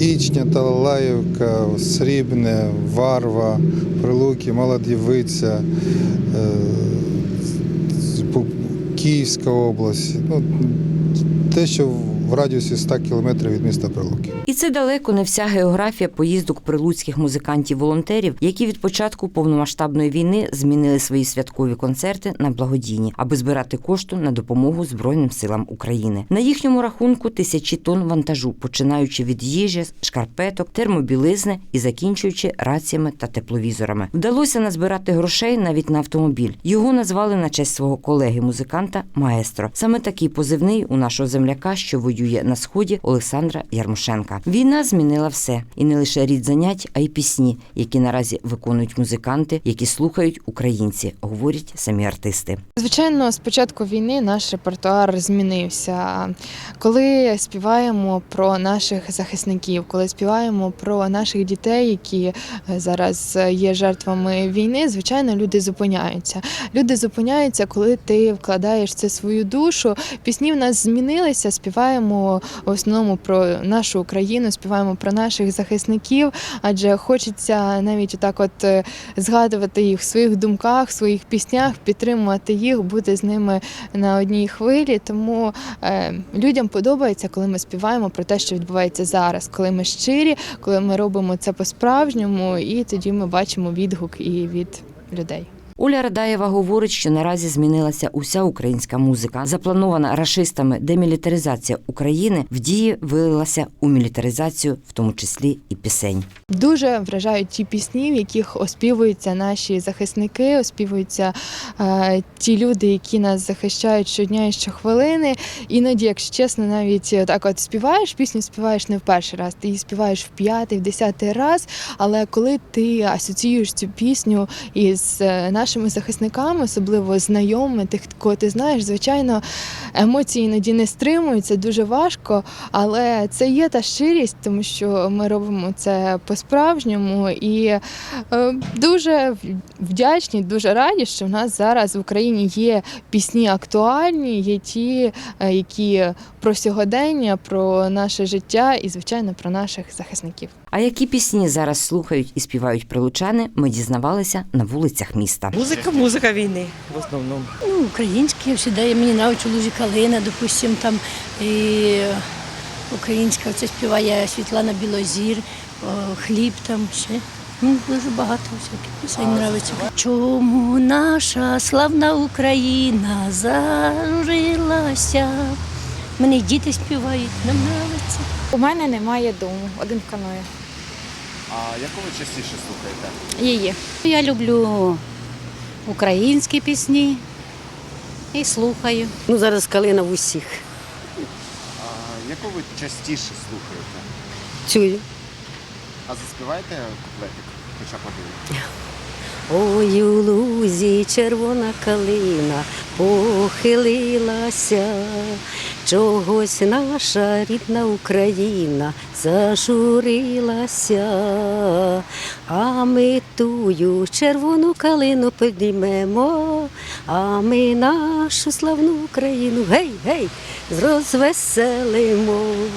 Ічня, Талалаївка, Срібне, Варва, Прилуки, Молодівиця, е, Київська область. Ну, те, що в радіусі 100 кілометрів від міста Прилуки. І це далеко не вся географія поїздок прилуцьких музикантів-волонтерів, які від початку повномасштабної війни змінили свої святкові концерти на благодійні, аби збирати кошти на допомогу Збройним силам України. На їхньому рахунку тисячі тонн вантажу, починаючи від їжі, шкарпеток, термобілизни і закінчуючи раціями та тепловізорами. Вдалося назбирати грошей навіть на автомобіль. Його назвали на честь свого колеги-музиканта Маестро. Саме такий позивний у нашого земляка, що воює на сході Олександра Ярмошенка. Війна змінила все, і не лише рід занять, а й пісні, які наразі виконують музиканти, які слухають українці, говорять самі артисти. Звичайно, з початку війни наш репертуар змінився. Коли співаємо про наших захисників, коли співаємо про наших дітей, які е, зараз є жертвами війни, звичайно, люди зупиняються. Люди зупиняються, коли ти вкладаєш це свою душу. Пісні в нас змінилися. Співаємо в основному про нашу Україну, співаємо про наших захисників, адже хочеться навіть так, от е, згадувати їх в своїх думках, в своїх піснях, підтримувати їх, бути з ними на одній хвилі. Тому е, людям подобається, коли ми співаємо про те, що відбувається зараз, коли ми щирі, коли ми робимо це по-справжньому, і тоді ми бачимо відгук і від людей. Оля Радаєва говорить, що наразі змінилася уся українська музика. Запланована рашистами демілітаризація України в дії вилилася у мілітаризацію, в тому числі і пісень. Дуже вражають ті пісні, в яких оспівуються наші захисники, оспівуються е, ті люди, які нас захищають щодня і щохвилини. Іноді, якщо чесно, навіть так от співаєш, пісню співаєш не в перший раз, ти її співаєш в п'ятий, в десятий раз. Але коли ти асоціюєш цю пісню із е, нашими захисниками, особливо знайомими, тих, кого ти знаєш, звичайно, емоції іноді не стримуються, дуже важко. Але це є та щирість, тому що ми робимо це по-справжньому і е, дуже вдячні, дуже раді, що в нас зараз в Україні є пісні актуальні, є ті, е, які про сьогодення, про наше життя і, звичайно, про наших захисників. А які пісні зараз слухають і співають прилучани, ми дізнавалися на вулицях міста. Музика, музика війни в основному. Ну, українські всегда мені нравиться Лузі Калина, допустим, там і українська це співає Світлана Білозір, хліб там ще. Ну, дуже багато всяких пісень нравиться. Чому наша славна Україна зажилася? Мені діти співають, нам нравиться. У мене немає дому, один в каної. А яку ви частіше слухаєте? Її. Я люблю українські пісні і слухаю. Ну, зараз калина в усіх. А яку ви частіше слухаєте? Чую. А заспіваєте куплетик хоча б один? Ой, у лузі червона калина похилилася, чогось наша рідна Україна зажурилася, а ми тую червону калину піднімемо, а ми нашу славну Україну гей, гей, розвеселимо.